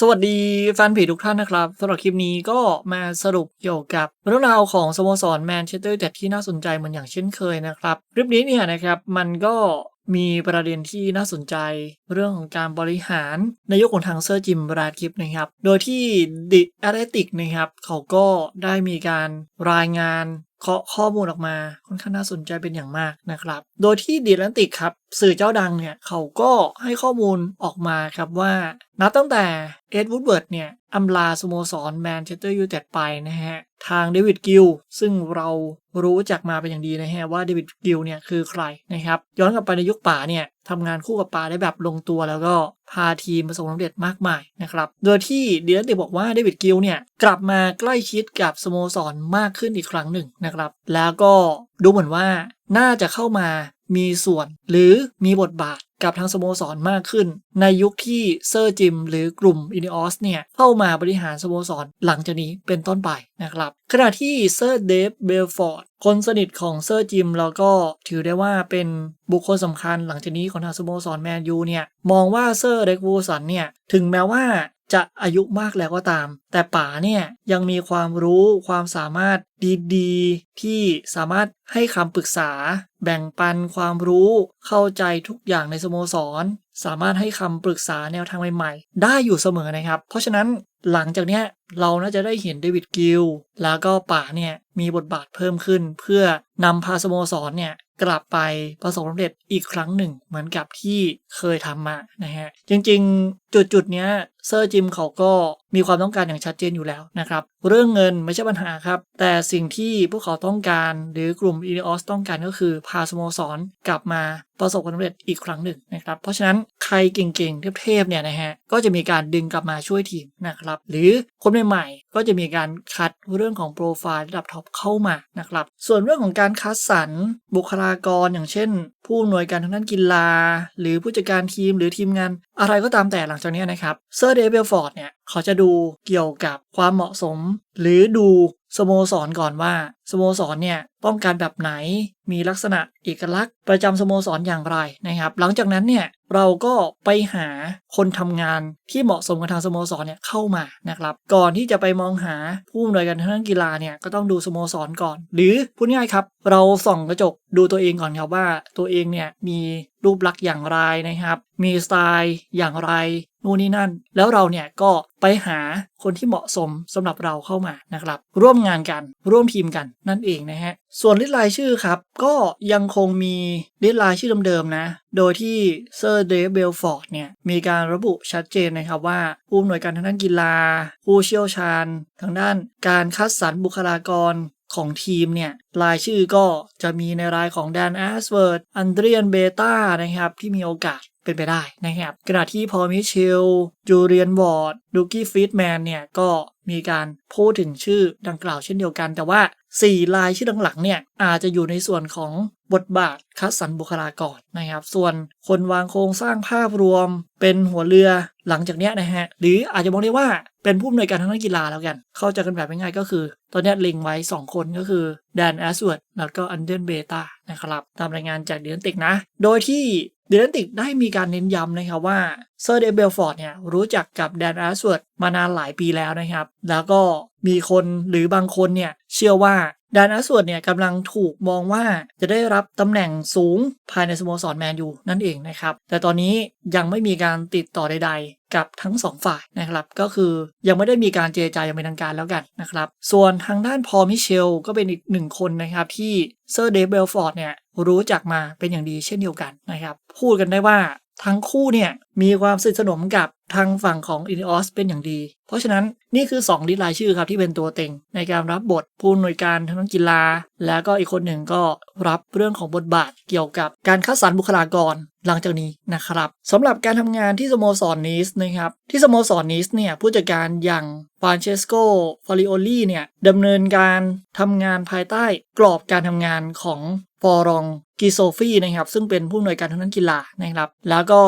สวัสดีแฟนเพจทุกท่านนะครับสำหรับคลิปนี้ก็มาสรุปเกี่ยวกับเรื่องราวของสโมสรแมนเชสเตอร์ยูไนเต็ดที่น่าสนใจเหมือนอย่างเช่นเคยนะครับคลิปนี้เนี่ยนะครับมันก็มีประเด็นที่น่าสนใจเรื่องของการบริหารในยุคของทางเซอร์จิมบราดคลิปนะครับ โดยที่ดิแอตเลติกนะครับ เขาก็ได้มีการรายงาน เคาะข้อมูลออกมาค่อนข้างน่าสนใจเป็นอย่างมากนะครับ โดยที่ดิแอตเลติกครับ สื่อเจ้าดังเนี่ยเขาก็ให้ข้อมูลออกมาครับว่า นับตั้งแต่เอ็ดวูดเวิร์ดเนี่ยอำลาสโมสรแมนเชสเตอร์ยูไนเต็ดไปนะฮะ ทางเดวิดกิลซึ่งเรารู้จักมาเป็นอย่างดีนะฮะ ว่าเดวิดกิลเนี่ยคือใครนะครับ ย้อนกลับไปในยุคป่าเนี่ย ทำงานคู่กับปาได้แบบลงตัว แล้วก็พาทีมประสบความสำเร็จมากมายนะครับ โดยที่เดียนติบอกว่าเดวิดกิลเนี่ยกลับมาใกล้ชิดกับสโมสรมากขึ้นอีกครั้งหนึ่งนะครับ แล้วก็ดูเหมือนว่าน่าจะเข้ามามีส่วนหรือมีบทบาท กับทางสโมสรมากขึ้น ในยุคที่เซอร์จิมหรือกลุ่มอินิออสเนี่ยเข้ามาบริหารสโมสรหลังจากนี้เป็นต้นไปนะครับ ขณะที่เซอร์เดฟเบลฟอร์ดคนสนิทของเซอร์จิมแล้วก็ถือได้ว่าเป็นบุคคลสำคัญหลังจากนี้ของทางสโมสรแมนยูเนี่ยมองว่าเซอร์เร็กวูสันเนี่ยถึงแม้ว่า จะอายุมากแล้วก็ตาม แต่ป๋าเนี่ยยังมีความรู้ความสามารถดีๆ ที่สามารถให้คำปรึกษา แบ่งปันความรู้เข้าใจทุกอย่างในสโมสร สามารถให้คำปรึกษาแนวทางใหม่ๆ ได้อยู่เสมอนะครับ เพราะฉะนั้นหลังจากเนี้ยเราน่าจะได้เห็นเดวิดกิลแล้วก็ป๋าเนี่ยมีบทบาทเพิ่มขึ้น เพื่อนำพาสโมสรเนี่ยกลับไปประสบความสำเร็จอีกครั้งหนึ่ง เหมือนกับที่เคยทำมานะฮะ จริงๆ จุดๆ เนี้ยเซอร์จิมเขาก็มีความต้องการอย่างชัดเจนอยู่แล้วนะครับ เรื่องเงินไม่ใช่ปัญหาครับ แต่สิ่งที่พวกเขาต้องการ หรือกลุ่มอีออสต้องการก็คือพาสโมสรกลับมาประสบความสำเร็จอีกครั้งหนึ่งนะครับ เพราะฉะนั้นใครเก่งๆ เทพๆ เนี่ยนะฮะ ก็จะมีการดึงกลับมาช่วยทีมนะครับ หรือคนใหม่ๆ ก็จะมีการคัดเรื่องของโปรไฟล์ระดับท็อปเข้ามานะครับ ส่วนเรื่องของการคัดสรรบุคลากรอย่างเช่น ผู้อำนวยการทางด้านกีฬา หรือผู้จัดการทีมหรือทีมงาน อะไรก็ตามแต่หลังจากนี้นะครับเซอร์เดวิลฟอร์ดเนี่ยเขาจะดูเกี่ยวกับความเหมาะสม หรือดู สโมสรก่อนว่าสโมสรเนี่ยต้องการแบบไหนมีลักษณะเอกลักษณ์ ประจำสโมสรอย่างไรนะครับ หลังจากนั้นเนี่ยเราก็ไปหาคนทำงานที่เหมาะสมกับทางสโมสรเนี่ยเข้ามานะครับ ก่อนที่จะไปมองหาผู้อำนวยการทางด้านกีฬาเนี่ยก็ต้องดูสโมสรก่อน หรือพูดง่ายครับ เราส่องกระจกดูตัวเองก่อนครับว่าตัวเองเนี่ยมีรูปลักษณ์อย่างไรนะครับ มีสไตล์อย่างไร นู่นนี่นั่น แล้วเราเนี่ยก็ไปหาคนที่เหมาะสมสำหรับเราเข้ามานะครับ ร่วมงานกันร่วมทีมกันนั่นเองนะฮะ ส่วนลิสต์รายชื่อครับ ก็ยังคงมีลิสต์รายชื่อเดิมๆนะ โดยที่เซอร์เดฟเบลฟอร์ดเนี่ย มีการระบุชัดเจนนะครับว่า ผู้อำนวยการทางด้านกีฬา ผู้เชี่ยวชาญ ทางด้านการคัดสรรบุคลากรของทีมเนี่ย รายชื่อก็จะมีในรายของแดนแอสเวิร์ดอันเดรียนเบต้านะครับ ที่มีโอกาส เป็นไปได้นะครับขณะที่พอมิเชลจูเลียนวอร์ดดูกี้ฟีดแมนเนี่ยก็มีการพูดถึงชื่อดังกล่าวเช่นเดียวกัน แต่ว่า 4 ลายชื่อหลังๆเนี่ยอาจจะอยู่ในส่วนของบทบาทคัดสรรบุคลากรนะครับ ส่วน คนวางโครงสร้างภาพรวม เป็นหัวเรือหลังจากเนี้ยนะฮะ หรืออาจจะมองได้ว่าเป็นผู้อำนวยการทางด้านกีฬาแล้วกัน เข้าใจกันแบบง่ายๆก็คือ ตอนนี้เล็งไว้ 2 คนก็คือแดนแอสเวิร์ดแล้วก็อันเดนเบตานะครับ ตามรายงานจากเดือนติกนะ โดยที่เดนติกได้มีการเน้นย้ำนะครับว่าเซอร์เดเบลฟอร์ดเนี่ยรู้จักกับแดนแอสเวิร์ดมานานหลายปีแล้วนะครับ แล้วก็มีคนหรือบางคนเนี่ยเชื่อว่าแดนแอสวดเนี่ยกำลังถูกมองว่าจะได้รับตำแหน่งสูงภายในสโมสรแมนยูนั่นเองนะครับ แต่ตอนนี้ยังไม่มีการติดต่อใด ๆ กับทั้งสองฝ่ายนะครับ ก็คือยังไม่ได้มีการเจรจาอย่างเป็นทางการแล้วกันนะครับ ส่วนทางด้านพอมิเชลก็เป็นอีกหนึ่งคนนะครับที่เซอร์เดฟเบลฟอร์ดเนี่ยรู้จักมาเป็นอย่างดีเช่นเดียวกันนะครับ พูดกันได้ว่าทั้งคู่เนี่ยมีความสนิทสนมกับทางฝั่งของอินออสเป็นอย่างดี เพราะฉะนั้นนี่คือ 2 ลิสต์รายชื่อครับที่เป็นตัวเต็ง ในการรับบทผู้อำนวยการทางด้านกีฬา แล้วก็อีกคนหนึ่งก็รับเรื่องของบทบาทเกี่ยวกับการคัดสรรบุคลากรหลังจากนี้นะครับสำหรับการทำงานที่สโมสรนิสนะครับที่สโมสรนิสเนี่ยผู้จัดการอย่างฟรานเชสโกฟาริโอลีเนี่ยดำเนินการทำงานภายใต้กรอบการทำงานของฟอรองกิโซฟีนะครับซึ่งเป็นผู้อำนวยการทางด้านกีฬานะครับแล้วก็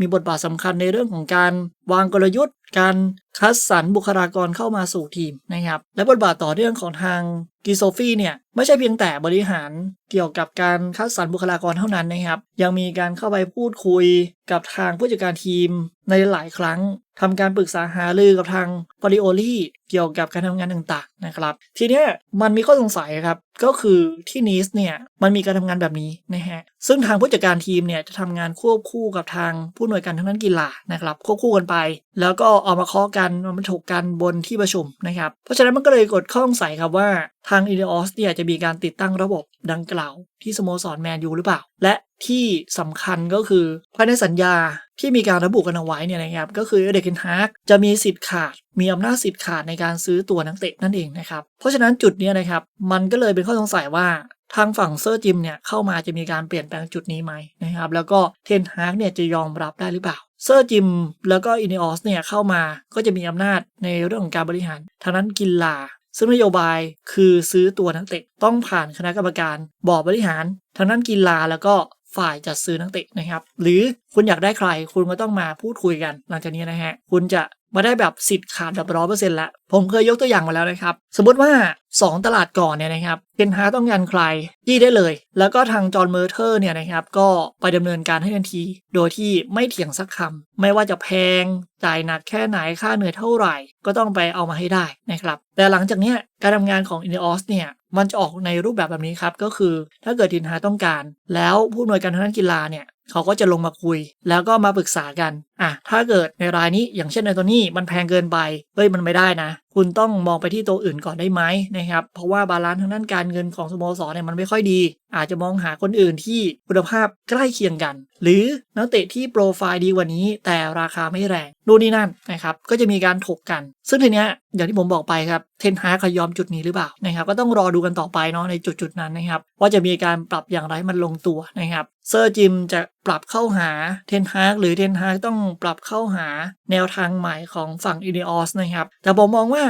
มีบทบาทสำคัญในเรื่องของการวางกลยุทธ์ การคัดสรรบุคลากรเข้ามาสู่ทีมนะครับ และบทบาทต่อเนื่องของทางกีโซฟีเนี่ยไม่ใช่เพียงแต่บริหารเกี่ยวกับการคัดสรรบุคลากรเท่านั้นนะครับ ยังมีการเข้าไปพูดคุยกับทางผู้จัดการทีมในหลายครั้งทำการปรึกษาหารือกับทางปริโอลี่เกี่ยวกับการทำงานต่างๆนะครับ ทีนี้มันมีข้อสงสัยครับก็คือที่นีสเนี่ยมันมีการทำงานแบบนี้นะฮะซึ่งทางผู้จัดการทีมเนี่ยจะทำงานควบคู่กับทางผู้หน่วยการทางด้านกีฬานะครับควบคู่กันไป แล้วก็เอามาเคาะกันเอามาถกกันบนที่ประชุมนะครับ เพราะฉะนั้นมันก็เลยกดข้อสงสัยครับว่าทางอีเดออสเนี่ยจะมีการติดตั้งระบบดังกล่าว ที่สโมสรแมนยูหรือเปล่า และที่สำคัญก็คือภายในสัญญาที่มีการระบุกันเอาไว้เนี่ยนะครับ ก็คือเด็กินฮาร์กจะมีสิทธิ์ขาด มีอำนาจสิทธิ์ขาดในการซื้อตัวนักเตะนั่นเองนะครับ เพราะฉะนั้นจุดนี้นะครับ มันก็เลยเป็นข้อสงสัยว่าทางฝั่งเซอร์จิมเนี่ยเข้ามาจะมีการเปลี่ยนแปลงจุดนี้ไหมนะครับ แล้วก็เทนฮาร์กเนี่ยจะยอมรับได้หรือเปล่า เซอร์จิมแล้วก็อินเนอสเนี่ยเข้ามาก็จะมีอำนาจในเรื่องของการบริหารทางนั้นกีฬาซึ่งนโยบายคือซื้อตัวนักเตะต้องผ่านคณะกรรมการบอร์ดบริหารทางด้านกีฬาแล้วก็ ฝ่ายจัดซื้อนักเตะนะครับ หรือคุณอยากได้ใครคุณก็ต้องมาพูดคุยกัน หลังจากนี้นะฮะคุณจะมาได้แบบสิทธิ์ขาดแบบร้อยเปอร์เซ็นต์ละผมเคยยกตัวอย่างมาแล้วนะครับ สมมติว่า 2 ตลาดก่อนเนี่ยนะครับเทนฮาต้องการใครยี่ได้เลย แล้วก็ทางจอห์นเมอร์เทอร์เนี่ยนะครับก็ไปดำเนินการให้ทันที โดยที่ไม่เถียงสักคำไม่ว่าจะแพง จ่ายหนักแค่ไหนค่าเหนื่อยเท่าไหร่ ก็ต้องไปเอามาให้ได้นะครับ แต่หลังจากเนี้ยการทำงานของอินเดอสเนี่ย มันจะออกในรูปแบบแบบนี้ครับ ก็คือถ้าเกิดทีนฮาต้องการ แล้วผู้อำนวยการทางด้านกีฬาเนี่ยเขาก็จะลงมาคุย แล้วก็มาปรึกษากันอะถ้าเกิดในรายนี้อย่างเช่นในตัวนี้มันแพงเกินไปเฮ้ยมันไม่ได้นะ คุณต้องมองไปที่ตัวอื่นก่อนได้ไหมนะครับ เพราะว่าบาลานซ์ทางด้านการเงินของสโมสรเนี่ยมันไม่ค่อยดี อาจจะมองหาคนอื่นที่คุณภาพใกล้เคียงกัน หรือนักเตะที่โปรไฟล์ดีกว่านี้ แต่ราคาไม่แรงนู่นนี่นั่นนะครับก็จะมีการถกกัน ซึ่งทีเนี้ยอย่างที่ผมบอกไปครับเทนฮากยอมจุดนี้หรือเปล่านะครับก็ต้องรอดูกันต่อไปเนาะในจุดจุดๆนั้นนะครับว่าจะมีการปรับอย่างไรให้มันลงตัวนะครับเซอร์จิมจะปรับเข้าหาเทนฮากหรือเทนฮากต้องปรับเข้าหาแนวทางใหม่ของฝั่งอินเดอสนะครับแต่ผมมองว่า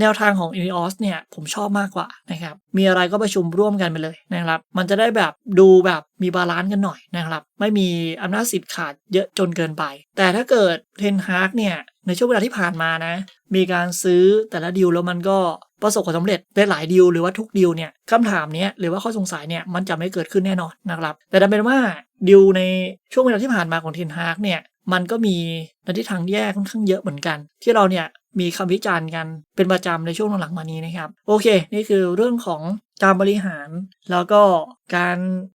แนวทางของ e o s เนี่ยผมชอบมากกว่านะครับ มีอะไรก็ประชุมร่วมกันไปเลยนะครับ มันจะได้แบบดูแบบมีบาลานซ์กันหน่อยนะครับ ไม่มีอำนาจสิทธิ์ขาดเยอะจนเกินไป แต่ถ้าเกิดเทนฮาร์กเนี่ย ในช่วงเวลาที่ผ่านมานะ มีการซื้อแต่ละดีลแล้วมันก็ประสบความสำเร็จได้หลายดีลหรือว่าทุกดีลเนี่ยคำถามเนี้ยหรือว่าข้อสงสัยเนี่ยมันจะไม่เกิดขึ้นแน่นอนนะครับ แต่ดันเป็นว่าดีลในช่วงเวลาที่ผ่านมาของเทนฮาร์กเนี่ยมันก็มีในทิศทางแย่ค่อนข้างเยอะเหมือนกัน ที่เราเนี่ย มีคำวิจารณ์กันเป็นประจำในช่วงหลังๆมานี้นะครับ โอเค นี่คือเรื่องของ การบริหาร แล้วก็การ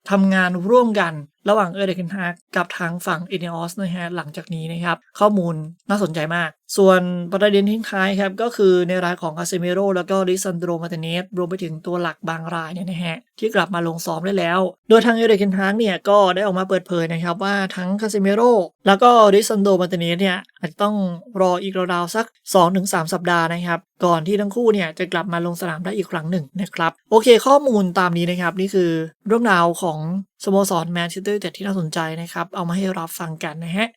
ทำงานร่วมกันระหว่างเออร์เดนฮากกับทางฝั่งเอเนอสนะฮะหลังจากนี้นะครับ ข้อมูลน่าสนใจมาก ส่วนประเด็นทิ้งท้ายครับ ก็คือในรายของคาเซเมโรแล้วก็ลิซันโดมาเตเนสรวมไปถึงตัวหลักบางรายเนี่ยนะฮะที่กลับมาลงซ้อมได้แล้ว โดยทางเอเดนฮากเนี่ยก็ได้ออกมาเปิดเผยนะครับว่าทั้งคาเซเมโรแล้วก็ลิซันโดมาเตเนสเนี่ยอาจจะต้องรออีกราวๆสัก 2-3 สัปดาห์นะครับ ก่อนที่ทั้งคู่เนี่ยจะกลับมาลงสนามได้อีกครั้งหนึ่งนะครับ โอเคข้อมูลตามนี้นะครับ นี่คือเรื่องราวของสโมสรแมนเชสเตอร์ยูไนเต็ดที่น่าสนใจนะครับ เอามาให้รับฟังกันนะฮะ